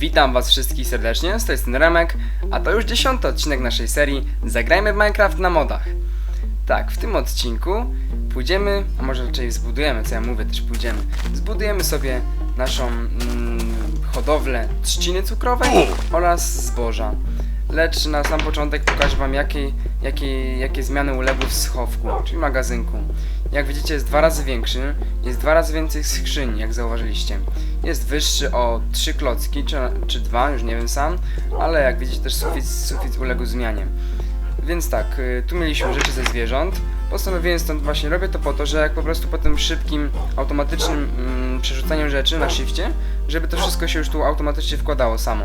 Witam was wszystkich serdecznie, z tej strony Remek, a to już dziesiąty odcinek naszej serii Zagrajmy w Minecraft na modach. Tak, w tym odcinku pójdziemy, a może raczej zbudujemy, co ja mówię, też pójdziemy. Zbudujemy sobie naszą mm, hodowlę trzciny cukrowej oraz zboża. Lecz na sam początek pokażę wam jakie, jakie, jakie zmiany uległy w schowku, czyli magazynku. Jak widzicie jest dwa razy większy, jest dwa razy więcej skrzyń, jak zauważyliście. Jest wyższy o trzy klocki, czy, czy dwa, już nie wiem sam, ale jak widzicie też sufit, sufit uległ zmianie. Więc tak, y, tu mieliśmy rzeczy ze zwierząt. Postanowiłem stąd właśnie robię to po to, że jak po prostu po tym szybkim, automatycznym mm, przerzucaniu rzeczy na shifcie, żeby to wszystko się już tu automatycznie wkładało samo.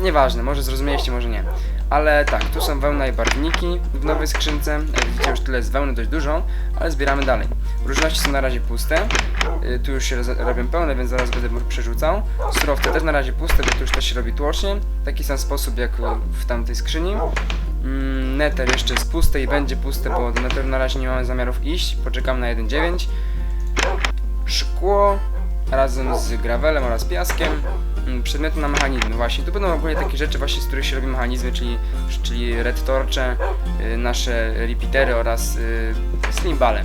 Nieważne, może zrozumieliście, może nie. Ale tak, tu są wełna i barwniki w nowej skrzynce. Jak widzicie już tyle jest wełny dość dużo, ale zbieramy dalej. Różności są na razie puste. Y, Tu już się robią pełne, więc zaraz będę przerzucał. Surowce też na razie puste, bo tu już też się robi tłocznie. Taki sam sposób jak w tamtej skrzyni. Mm, Nether jeszcze jest pusty i będzie pusty, bo do Netheru na razie nie mamy zamiarów iść. Poczekam na 1.9. Szkło razem z gravelem oraz piaskiem. Mm, Przedmioty na mechanizmy, właśnie. Tu będą ogólnie takie rzeczy właśnie, z których się robi mechanizmy, czyli, czyli red torcze, y, nasze repeatery oraz y, slimbale.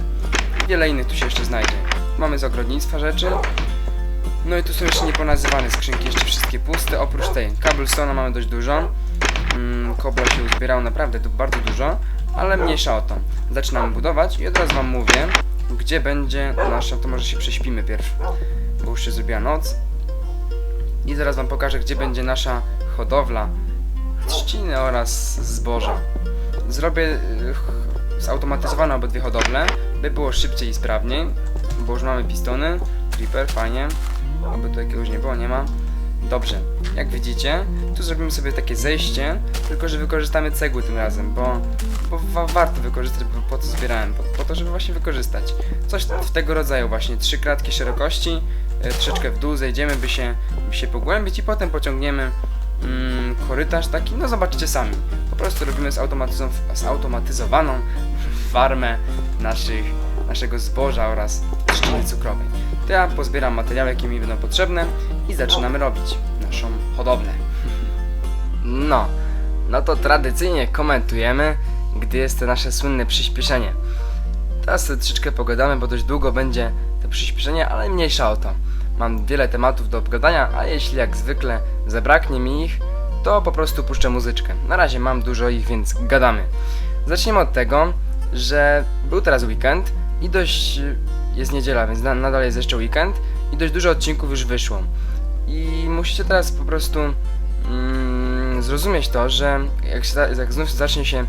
Wiele innych tu się jeszcze znajdzie. Mamy z ogrodnictwa rzeczy. No i tu są jeszcze nieponazywane skrzynki, jeszcze wszystkie puste, oprócz tej. Cobblestone'a mamy dość dużo. Mm, kobla się uzbierało naprawdę bardzo dużo, ale mniejsza o to. Zaczynamy budować i od razu wam mówię, gdzie będzie nasza, to może się prześpimy pierw, bo już się zrobiła noc. I zaraz wam pokażę, gdzie będzie nasza hodowla trzciny oraz zboża. Zrobię zautomatyzowane obydwie hodowle, by było szybciej i sprawniej, bo już mamy pistony, creeper, fajnie, aby tu jakiegoś nie było, nie ma. Dobrze, jak widzicie, tu zrobimy sobie takie zejście, tylko że wykorzystamy cegły tym razem, bo, bo wa warto wykorzystać, bo po co zbierałem, po, po to, żeby właśnie wykorzystać. Coś w tego rodzaju właśnie, trzy kratki szerokości, e, troszeczkę w dół zejdziemy, by się, by się pogłębić i potem pociągniemy mm, korytarz taki, no zobaczycie sami. Po prostu robimy zautomatyzow- zautomatyzowaną farmę naszych, naszego zboża oraz trzciny cukrowej. To ja pozbieram materiały, jakie mi będą potrzebne i zaczynamy robić naszą hodowlę. No, no to tradycyjnie komentujemy, gdy jest to nasze słynne przyspieszenie. Teraz troszeczkę pogadamy, bo dość długo będzie to przyspieszenie, ale mniejsza o to. Mam wiele tematów do obgadania, a jeśli jak zwykle zabraknie mi ich, to po prostu puszczę muzyczkę. Na razie mam dużo ich, więc gadamy. Zaczniemy od tego, że był teraz weekend i dość y, jest niedziela, więc na, nadal jest jeszcze weekend i dość dużo odcinków już wyszło. I musicie teraz po prostu mm, zrozumieć to, że jak, się, jak znów zacznie się,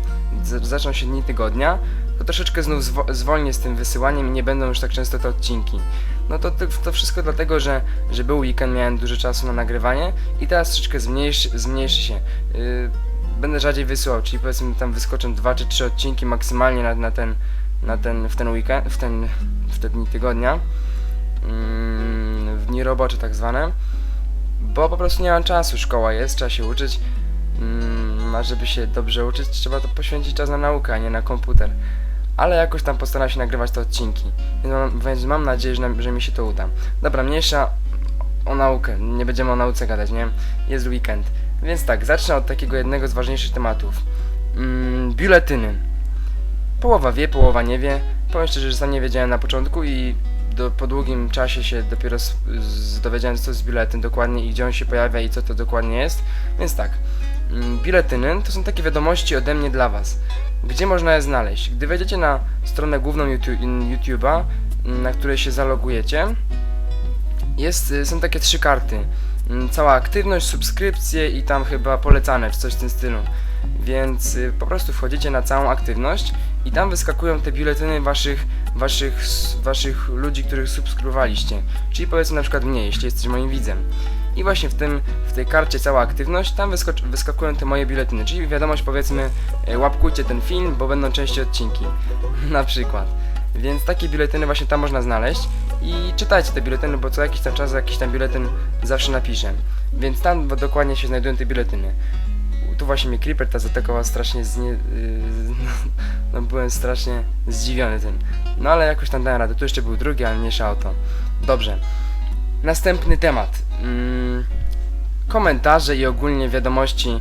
zaczną się dni tygodnia, to troszeczkę znów zwo, zwolnię z tym wysyłaniem i nie będą już tak często te odcinki. No to, to wszystko dlatego, że, że był weekend, miałem dużo czasu na nagrywanie i teraz troszeczkę zmniejszy, zmniejszy się. Yy, będę rzadziej wysyłał, czyli powiedzmy tam wyskoczą dwa czy trzy odcinki maksymalnie na, na ten, na ten, w ten weekend, w ten, w te dni tygodnia. Mm, w dni robocze tak zwane. Bo po prostu nie mam czasu, szkoła jest, trzeba się uczyć. Mm, a żeby się dobrze uczyć, trzeba to poświęcić czas na naukę, a nie na komputer. Ale jakoś tam postaram się nagrywać te odcinki. Więc mam, więc mam nadzieję, że, że mi się to uda. Dobra, mniejsza o naukę. Nie będziemy o nauce gadać, nie? Jest weekend. Więc tak, zacznę od takiego jednego z ważniejszych tematów. Mm, biuletyny. Połowa wie, połowa nie wie. Powiem szczerze, że sam nie wiedziałem na początku i do, po długim czasie się dopiero z, z, dowiedziałem, co jest biuletyn dokładnie i gdzie on się pojawia i co to dokładnie jest. Więc tak, mm, biuletyny to są takie wiadomości ode mnie dla Was. Gdzie można je znaleźć? Gdy wejdziecie na stronę główną YouTube, YouTube'a, na której się zalogujecie, jest, y, są takie trzy karty. Mm, Cała aktywność, subskrypcje i tam chyba polecane, czy coś w tym stylu. Więc y, po prostu wchodzicie na całą aktywność i tam wyskakują te biuletyny waszych, waszych, waszych ludzi, których subskrybowaliście. Czyli powiedzmy na przykład mnie, jeśli jesteś moim widzem. I właśnie w tym, w tej karcie cała aktywność, tam wyskakują te moje biuletyny, czyli wiadomość powiedzmy e, łapkujcie ten film, bo będą częściej odcinki. na przykład. Więc takie biuletyny właśnie tam można znaleźć i czytajcie te biuletyny, bo co jakiś tam czas jakiś tam biuletyn zawsze napiszę. Więc tam dokładnie się znajdują te biuletyny. Tu właśnie mnie Creeper ta zaatakował strasznie znie... Yy, no byłem strasznie zdziwiony tym. No ale jakoś tam dałem radę. Tu jeszcze był drugi, ale mniejsza o to. Dobrze. Następny temat. Mm, komentarze i ogólnie wiadomości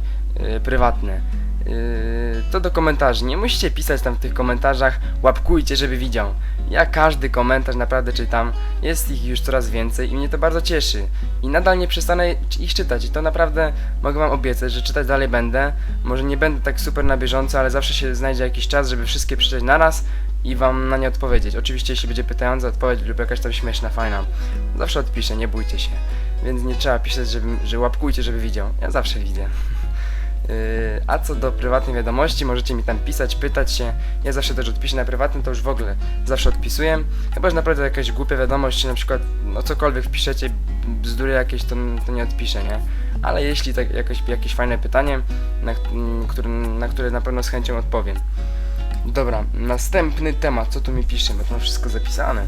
y, prywatne. Y, to do komentarzy. Nie musicie pisać tam w tych komentarzach, łapkujcie, żeby widział. Ja każdy komentarz naprawdę czytam, jest ich już coraz więcej i mnie to bardzo cieszy. I nadal nie przestanę ich czytać i to naprawdę mogę wam obiecać, że czytać dalej będę. Może nie będę tak super na bieżąco, ale zawsze się znajdzie jakiś czas, żeby wszystkie przeczytać naraz i wam na nie odpowiedzieć. Oczywiście jeśli będzie pytająca odpowiedź lub jakaś tam śmieszna, fajna, zawsze odpiszę, nie bójcie się. Więc nie trzeba pisać, żeby, że łapkujcie, żeby widział. Ja zawsze widzę. Yy, A co do prywatnej wiadomości, możecie mi tam pisać, pytać się. Ja zawsze też odpiszę na prywatnym, to już w ogóle zawsze odpisuję. Chyba, że naprawdę jakaś głupia wiadomość, na przykład no cokolwiek wpiszecie, bzdury jakieś, to, to nie odpiszę, nie? Ale jeśli tak jakoś, jakieś fajne pytanie, na, kt- m, który, na które na pewno z chęcią odpowiem. Dobra, następny temat, co tu mi pisze, bo to mam wszystko zapisane.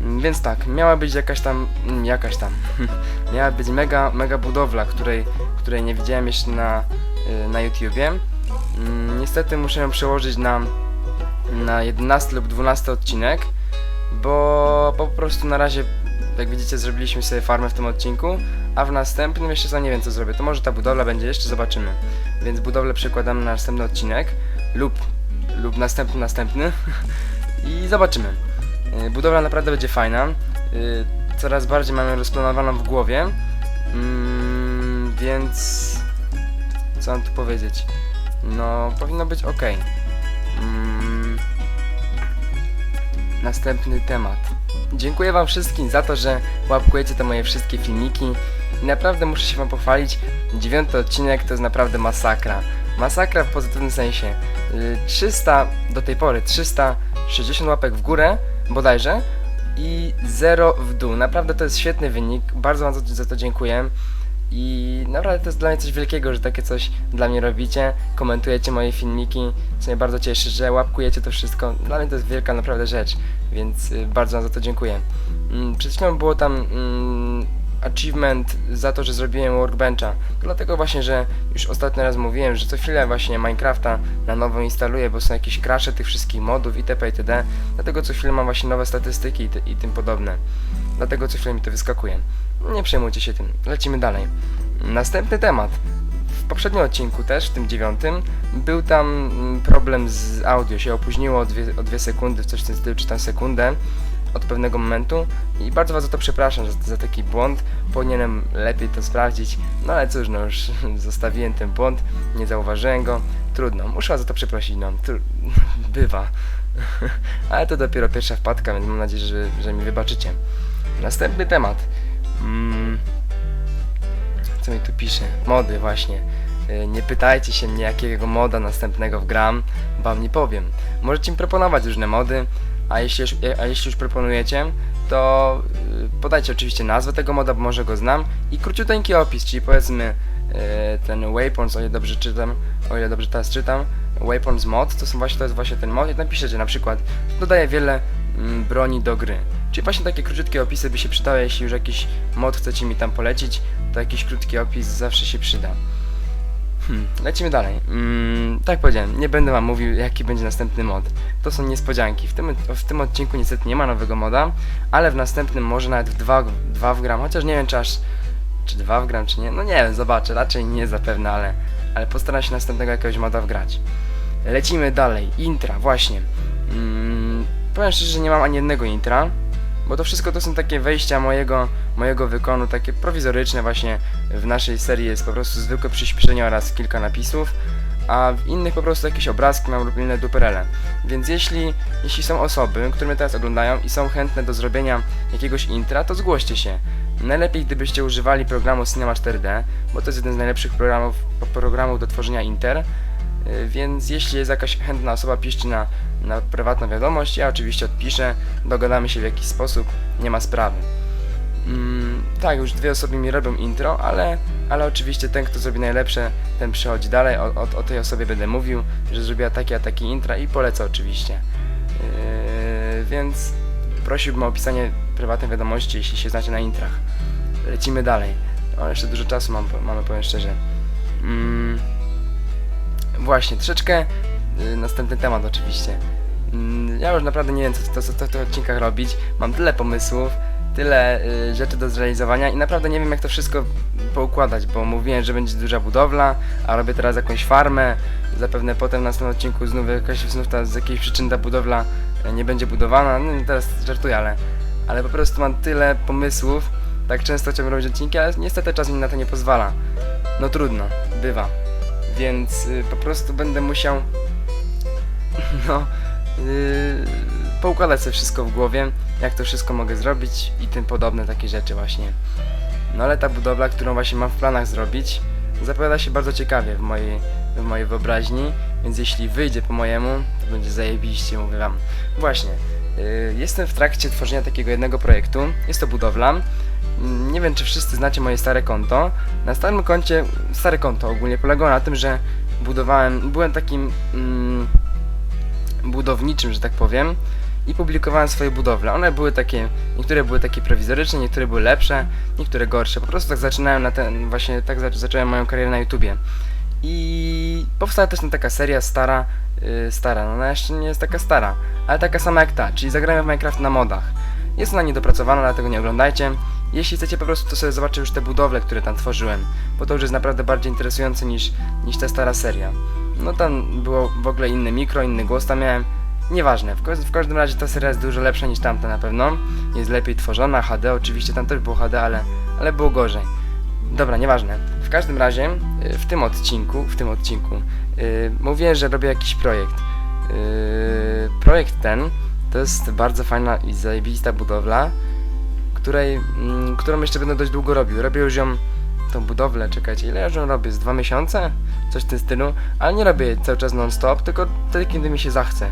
Mm, Więc tak, miała być jakaś tam, mm, jakaś tam, miała być mega, mega budowla, której, której nie widziałem jeszcze na, na YouTubie. Mm, Niestety muszę ją przełożyć na, na 11 lub 12 odcinek, bo po prostu na razie, jak widzicie, zrobiliśmy sobie farmę w tym odcinku, a w następnym jeszcze sam nie wiem co zrobię. To może ta budowla będzie, jeszcze zobaczymy. Więc budowlę przekładamy na następny odcinek lub, lub następny, następny i zobaczymy. Y, Budowla naprawdę będzie fajna. y, Coraz bardziej mamy rozplanowaną w głowie. Mm, więc co mam tu powiedzieć? No, powinno być ok. Mm, następny temat. Dziękuję Wam wszystkim za to, że łapkujecie te moje wszystkie filmiki. I naprawdę muszę się Wam pochwalić. Dziewiąty odcinek to jest naprawdę masakra. Masakra w pozytywnym sensie. Y, 300 do tej pory 360 łapek w górę bodajże i 0 w dół. Naprawdę to jest świetny wynik. Bardzo Wam za to dziękuję. I naprawdę to jest dla mnie coś wielkiego, że takie coś dla mnie robicie, komentujecie moje filmiki, co mnie bardzo cieszy, że łapkujecie to wszystko. Dla mnie to jest wielka naprawdę rzecz, więc y, bardzo za to dziękuję. Mm, Przed chwilą było tam mm, achievement za to, że zrobiłem workbencha. Dlatego właśnie, że już ostatni raz mówiłem, że co chwilę właśnie Minecrafta na nowo instaluję, bo są jakieś crashe tych wszystkich modów itp. itd. Dlatego co chwilę mam właśnie nowe statystyki i, i tym podobne. Dlatego co chwilę mi to wyskakuje. Nie przejmujcie się tym. Lecimy dalej. Następny temat. W poprzednim odcinku też, w tym dziewiątym, był tam mm, problem z audio. Się opóźniło o dwie, o dwie sekundy, coś w tym stylu, czy tam sekundę od pewnego momentu i bardzo Was za to przepraszam, za, za taki błąd. Powinienem lepiej to sprawdzić, no ale cóż, no już zostawiłem ten błąd, nie zauważyłem go. Trudno, muszę za to przeprosić, no. Tru... Bywa. ale to dopiero pierwsza wpadka, więc mam nadzieję, że, że mi wybaczycie. Następny temat. Mm. Co mi tu pisze? Mody właśnie. Y, Nie pytajcie się mnie jakiego moda następnego wgram, wam nie powiem. Możecie mi proponować różne mody, a jeśli już, a jeśli już proponujecie, to y, podajcie oczywiście nazwę tego moda, bo może go znam i króciuteńki opis, czyli powiedzmy ten Waypoints, o ile dobrze czytam, o ile dobrze teraz czytam, Waypoints mod, to są właśnie, to jest właśnie ten mod i napiszecie na przykład, dodaje wiele mm, broni do gry. Czyli właśnie takie króciutkie opisy by się przydały, jeśli już jakiś mod chcecie mi tam polecić, to jakiś krótki opis zawsze się przyda. Hmm, lecimy dalej. Mm, tak powiedziałem, nie będę wam mówił jaki będzie następny mod. To są niespodzianki. W tym, w tym odcinku niestety nie ma nowego moda, ale w następnym może nawet w 2 w, dwa wgram, chociaż nie wiem czy aż czy 2 wgram czy nie. No nie wiem, zobaczę, raczej nie zapewne, ale, ale postaram się następnego jakiegoś moda wgrać. Lecimy dalej. Intra, właśnie. Mm, powiem szczerze, że nie mam ani jednego intra, bo to wszystko to są takie wejścia mojego, mojego wykonu, takie prowizoryczne właśnie. W naszej serii jest po prostu zwykłe przyspieszenie oraz kilka napisów, a w innych po prostu jakieś obrazki mam lub inne duperele. Więc jeśli, jeśli są osoby, które mnie teraz oglądają i są chętne do zrobienia jakiegoś intra, to zgłoście się. Najlepiej gdybyście używali programu Cinema 4D, bo to jest jeden z najlepszych programów, programów do tworzenia inter. Y, Więc jeśli jest jakaś chętna osoba, piszcie na, na prywatną wiadomość, ja oczywiście odpiszę, dogadamy się w jakiś sposób, nie ma sprawy. Mm, tak, już dwie osoby mi robią intro, ale, ale oczywiście ten, kto zrobi najlepsze, ten przechodzi dalej, o, o, o tej osobie będę mówił, że zrobiła takie a takie intra i polecę oczywiście. Yy, więc prosiłbym o opisanie prywatnej wiadomości, jeśli się znacie na intrach. Lecimy dalej. O, jeszcze dużo czasu mam, mamy, powiem szczerze. Mm, Właśnie, troszeczkę następny temat oczywiście. Mm, ja już naprawdę nie wiem co, co, co, w tych odcinkach robić. Mam tyle pomysłów, tyle y, rzeczy do zrealizowania i naprawdę nie wiem jak to wszystko poukładać, bo mówiłem, że będzie duża budowla, a robię teraz jakąś farmę. Zapewne potem w następnym odcinku znów jakaś znów ta, z jakiejś przyczyn ta budowla e, nie będzie budowana. No teraz żartuję, ale, ale po prostu mam tyle pomysłów. Tak często chciałbym robić odcinki, ale niestety czas mi na to nie pozwala. No trudno, bywa. Więc y, po prostu będę musiał no yy, poukładać sobie wszystko w głowie, jak to wszystko mogę zrobić i tym podobne takie rzeczy właśnie. No ale ta budowla, którą właśnie mam w planach zrobić, zapowiada się bardzo ciekawie w mojej, w mojej wyobraźni, więc jeśli wyjdzie po mojemu, to będzie zajebiście, mówię wam. Właśnie, yy, jestem w trakcie tworzenia takiego jednego projektu, jest to budowla. Mm, Nie wiem, czy wszyscy znacie moje stare konto. Na starym koncie, stare konto ogólnie polegało na tym, że budowałem, byłem takim mm, budowniczym, że tak powiem, i publikowałem swoje budowle. One były takie, niektóre były takie prowizoryczne, niektóre były lepsze, niektóre gorsze. Po prostu tak zaczynałem na ten, właśnie tak zac- zacząłem moją karierę na YouTubie. I powstała też taka seria stara, yy, stara, no ona jeszcze nie jest taka stara, ale taka sama jak ta, czyli zagrałem w Minecraft na modach. Jest ona niedopracowana, dlatego nie oglądajcie. Jeśli chcecie po prostu, to sobie zobaczcie już te budowle, które tam tworzyłem, bo to już jest naprawdę bardziej interesujące niż, niż ta stara seria. No tam było w ogóle inne mikro, inny głos tam miałem. Nieważne, w, w każdym razie ta seria jest dużo lepsza niż tamta na pewno. Jest lepiej tworzona, HD oczywiście, tam też było HD, ale, ale było gorzej. Dobra, nieważne. W każdym razie, y, w tym odcinku, w tym odcinku, yy, że robię jakiś projekt. Yy, projekt ten to jest bardzo fajna i zajebista budowla, której, mm, którą jeszcze będę dość długo robił. Robię już ją, tą budowlę, czekajcie, ile ja ją robię? Z dwa miesiące? Coś w tym stylu, ale nie robię cały czas non-stop, tylko wtedy, kiedy mi się zachce.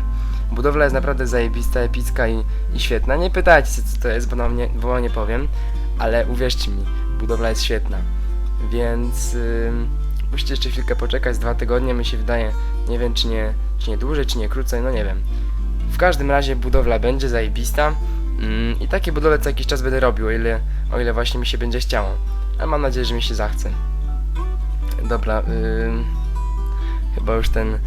Budowla jest naprawdę zajebista, epicka i, i świetna. Nie pytajcie się, co to jest, bo, nam nie, bo nie powiem, ale uwierzcie mi, budowla jest świetna. Więc ym, musicie jeszcze chwilkę poczekać, dwa tygodnie mi się wydaje. Nie wiem, czy nie, czy nie dłużej, czy nie krócej, no nie wiem. W każdym razie budowla będzie zajebista mm, i takie budowle co jakiś czas będę robił, o ile, o ile właśnie mi się będzie chciało. Ale mam nadzieję, że mi się zachce. Dobra, ym, chyba już ten,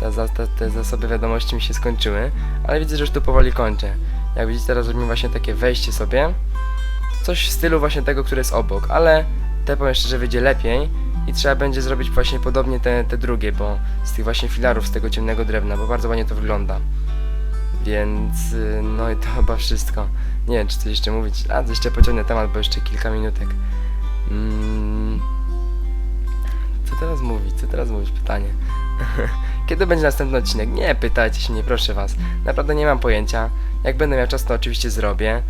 ta, ta, te zasoby wiadomości mi się skończyły, ale widzę, że już tu powoli kończę. Jak widzicie, teraz robimy właśnie takie wejście sobie. Coś w stylu właśnie tego, który jest obok, ale te powiem szczerze wyjdzie lepiej i trzeba będzie zrobić właśnie podobnie te, te drugie, bo z tych właśnie filarów, z tego ciemnego drewna, bo bardzo ładnie to wygląda. Więc y, no i to chyba wszystko. Nie wiem, czy coś jeszcze mówić. A, jeszcze pociągnę temat, bo jeszcze kilka minutek. Mm, co teraz mówić? Co teraz mówić? Pytanie. Kiedy będzie następny odcinek? Nie pytajcie się mnie, proszę was. Naprawdę nie mam pojęcia. Jak będę miał czas, to oczywiście zrobię.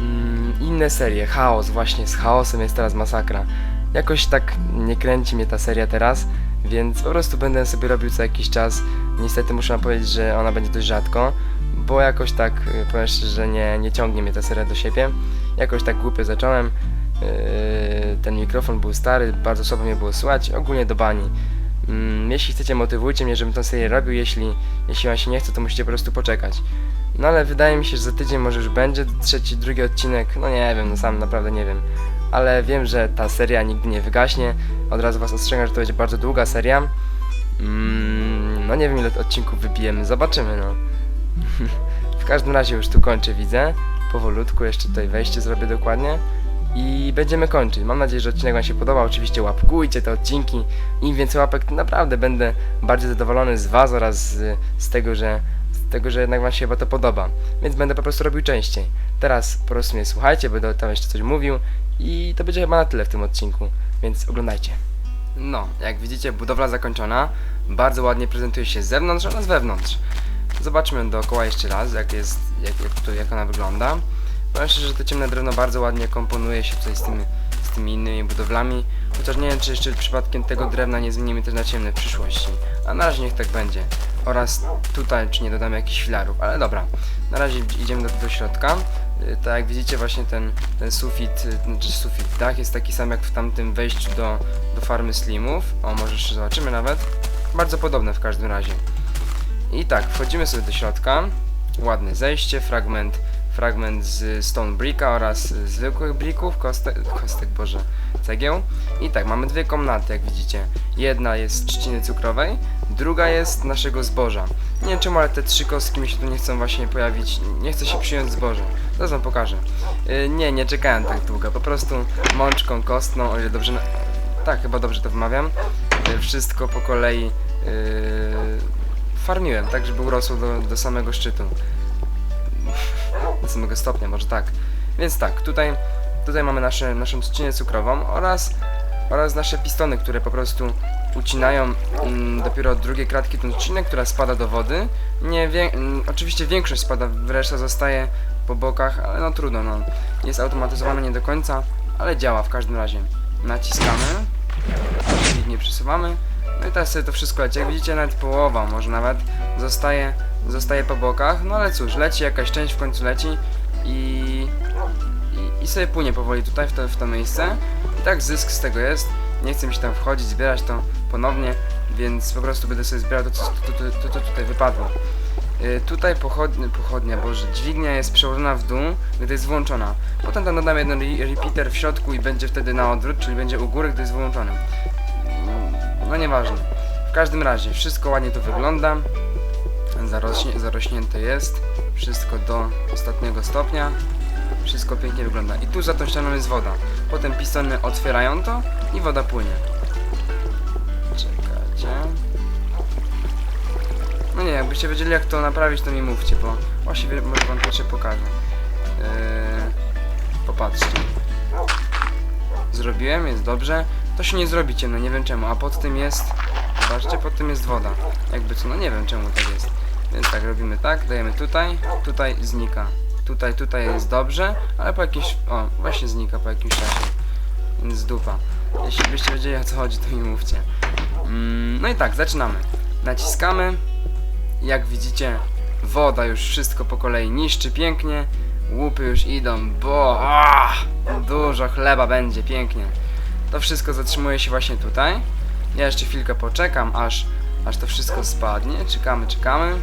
Mm, inne serie. Chaos, właśnie z chaosem jest teraz masakra. Jakoś tak nie kręci mnie ta seria teraz, więc po prostu będę sobie robił co jakiś czas. Niestety muszę wam powiedzieć, że ona będzie dość rzadko, bo jakoś tak, y, powiem szczerze, że nie, nie ciągnie mnie ta seria do siebie. Jakoś tak głupio zacząłem. Yy, ten mikrofon był stary, bardzo słabo mnie było słychać, ogólnie do bani. Mm, jeśli chcecie, motywujcie mnie, żebym tę serię robił, jeśli, jeśli się nie chce, to musicie po prostu poczekać. No ale wydaje mi się, że za tydzień może już będzie trzeci, drugi odcinek, no nie wiem, no sam naprawdę nie wiem. Ale wiem, że ta seria nigdy nie wygaśnie. Od razu was ostrzegam, że to będzie bardzo długa seria. Mm, no nie wiem ile odcinków wybijemy, zobaczymy no. w każdym razie już tu kończę, widzę. Powolutku, jeszcze tutaj wejście zrobię dokładnie. I będziemy kończyć. Mam nadzieję, że odcinek Wam się podobał. Oczywiście łapkujcie te odcinki. Im więcej łapek, to naprawdę będę bardziej zadowolony z Was oraz z, z tego, że z tego, że jednak Wam się chyba to podoba. Więc będę po prostu robił częściej. Teraz po prostu mnie słuchajcie, będę tam jeszcze coś mówił i to będzie chyba na tyle w tym odcinku, więc oglądajcie. No, jak widzicie, budowla zakończona. Bardzo ładnie prezentuje się z zewnątrz oraz wewnątrz. Zobaczmy dookoła jeszcze raz, jak jest, jak, jak, to, jak ona wygląda. Powiem szczerze, że to ciemne drewno bardzo ładnie komponuje się tutaj z tymi, z tymi innymi budowlami. Chociaż nie wiem, czy jeszcze przypadkiem tego drewna nie zmienimy też na ciemne w przyszłości. A na razie niech tak będzie. Oraz tutaj, czy nie dodamy jakichś filarów. Ale dobra, na razie idziemy do, do środka. Y, Tak jak widzicie, właśnie ten, ten sufit, y, znaczy sufit, dach jest taki sam jak w tamtym wejściu do, do farmy slimów. O, może jeszcze zobaczymy nawet. Bardzo podobne w każdym razie. I tak, wchodzimy sobie do środka. Ładne zejście, fragment, fragment z stone bricka oraz zwykłych bricków, kostek, kostek boże, cegieł. I tak, mamy dwie komnaty, jak widzicie. Jedna jest trzciny cukrowej, druga jest naszego zboża. Nie wiem czemu, ale te trzy kostki mi się tu nie chcą właśnie pojawić. Nie chcę się przyjąć zboże. Zaraz wam pokażę. Yy, nie, nie czekałem tak długo. Po prostu mączką kostną, o ile dobrze... Na... Tak, chyba dobrze to wymawiam. Yy, wszystko po kolei yy, farmiłem, tak żeby urosło do, do samego szczytu. Do samego stopnia, może tak. Więc tak, tutaj, tutaj mamy nasze, naszą trzcinę cukrową oraz, oraz nasze pistony, które po prostu ucinają mm, dopiero od drugiej kratki tą trzcinę, która spada do wody. Nie wie, mm, oczywiście większość spada, reszta zostaje po bokach, ale no trudno, no. Jest automatyzowane nie do końca, ale działa w każdym razie. Naciskamy, nie przesuwamy. No i teraz sobie to wszystko leci. Jak widzicie, nawet połowa, może nawet zostaje, zostaje po bokach. No ale cóż, leci jakaś część w końcu leci i, i, i sobie płynie powoli tutaj w to, w to miejsce. I tak zysk z tego jest. Nie chcę mi się tam wchodzić, zbierać to ponownie, więc po prostu będę sobie zbierał to, co to, to, to, to tutaj wypadło. Y, tutaj pochodnia, pochodnia, boże, dźwignia jest przełożona w dół, gdy jest włączona. Potem tam dodam jeden re repeater w środku i będzie wtedy na odwrót, czyli będzie u góry, gdy jest wyłączony. No nieważne. W każdym razie, wszystko ładnie tu wygląda. Zarośnie, zarośnięte jest. Wszystko do ostatniego stopnia. Wszystko pięknie wygląda. I tu za tą ścianą jest woda. Potem pistony otwierają to i woda płynie. Czekajcie. No nie, jakbyście wiedzieli jak to naprawić, to mi mówcie, bo właściwie może wam pierwsze pokażę. Yy, popatrzcie. Zrobiłem, jest dobrze. To się nie zrobi ciemno, nie wiem czemu, a pod tym jest... Zobaczcie, pod tym jest woda. Jakby co, no nie wiem czemu tak jest. Więc tak, robimy tak, dajemy tutaj, tutaj znika. Tutaj, tutaj jest dobrze, ale po jakimś... O, właśnie znika po jakimś czasie. Więc dupa. Jeśli byście wiedzieli o co chodzi, to mi mówcie. Mm, no i tak, zaczynamy. Naciskamy. Jak widzicie, woda już wszystko po kolei niszczy pięknie. Łupy już idą, bo dużo chleba będzie, pięknie. To wszystko zatrzymuje się właśnie tutaj. Ja jeszcze chwilkę poczekam, aż, aż to wszystko spadnie. Czekamy, czekamy.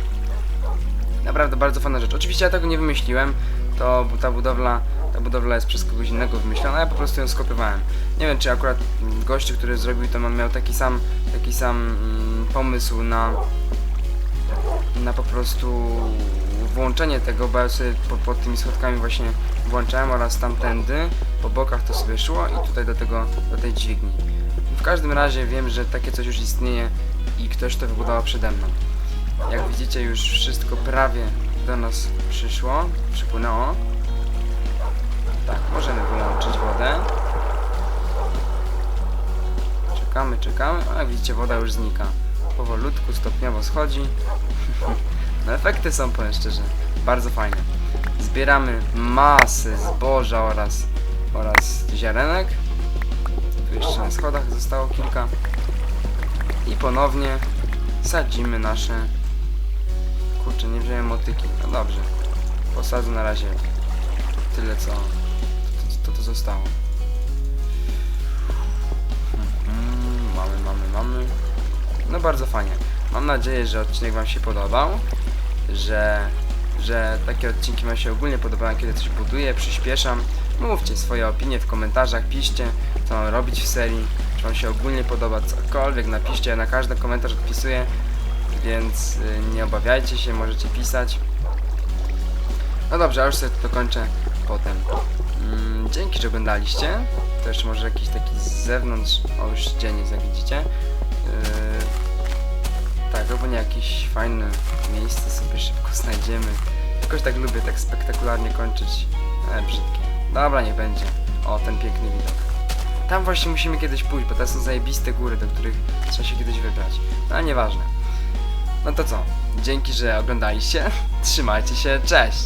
Naprawdę bardzo fajna rzecz. Oczywiście ja tego nie wymyśliłem. To ta budowla, ta budowla jest przez kogoś innego wymyślona, ja po prostu ją skopiowałem. Nie wiem, czy akurat mm, gościu, który zrobił to, miał taki sam, taki sam mm, pomysł na, na po prostu włączenie tego, bo ja sobie po, pod tymi schodkami właśnie włączałem oraz tamtędy, po bokach to sobie szło i tutaj do tego, do tej dźwigni. W każdym razie wiem, że takie coś już istnieje i ktoś to wybudował przede mną. Jak widzicie już wszystko prawie do nas przyszło, przypłynęło. Tak, możemy wyłączyć wodę. Czekamy, czekamy, a jak widzicie woda już znika. Powolutku, stopniowo schodzi. No efekty są, powiem szczerze, bardzo fajne. Zbieramy masę zboża oraz, oraz ziarenek. Tu jeszcze na schodach zostało kilka. I ponownie sadzimy nasze... Kurczę, nie wziąłem motyki. No dobrze. Posadzę na razie tyle, co to, to, to zostało. Mhm, mamy, mamy, mamy. No bardzo fajnie. Mam nadzieję, że odcinek Wam się podobał, że, że takie odcinki Wam się ogólnie podobają, kiedy coś buduję, przyspieszam. Mówcie swoje opinie w komentarzach, piszcie, co mam robić w serii, czy Wam się ogólnie podoba cokolwiek, napiszcie, ja na każdy komentarz odpisuję, więc y, nie obawiajcie się, możecie pisać. No dobrze, a już sobie to dokończę potem. Mm, dzięki, że oglądaliście. To jeszcze może jakiś taki z zewnątrz, o już dzień jest, jak widzicie. Yy, tak, albo nie jakieś fajne miejsce sobie szybko znajdziemy. Jakoś tak lubię tak spektakularnie kończyć. E, brzydkie. Dobra, nie będzie. O, ten piękny widok. Tam właśnie musimy kiedyś pójść, bo to są zajebiste góry, do których trzeba się kiedyś wybrać. No ale nieważne. No to co? Dzięki, że oglądaliście. Trzymajcie się, cześć!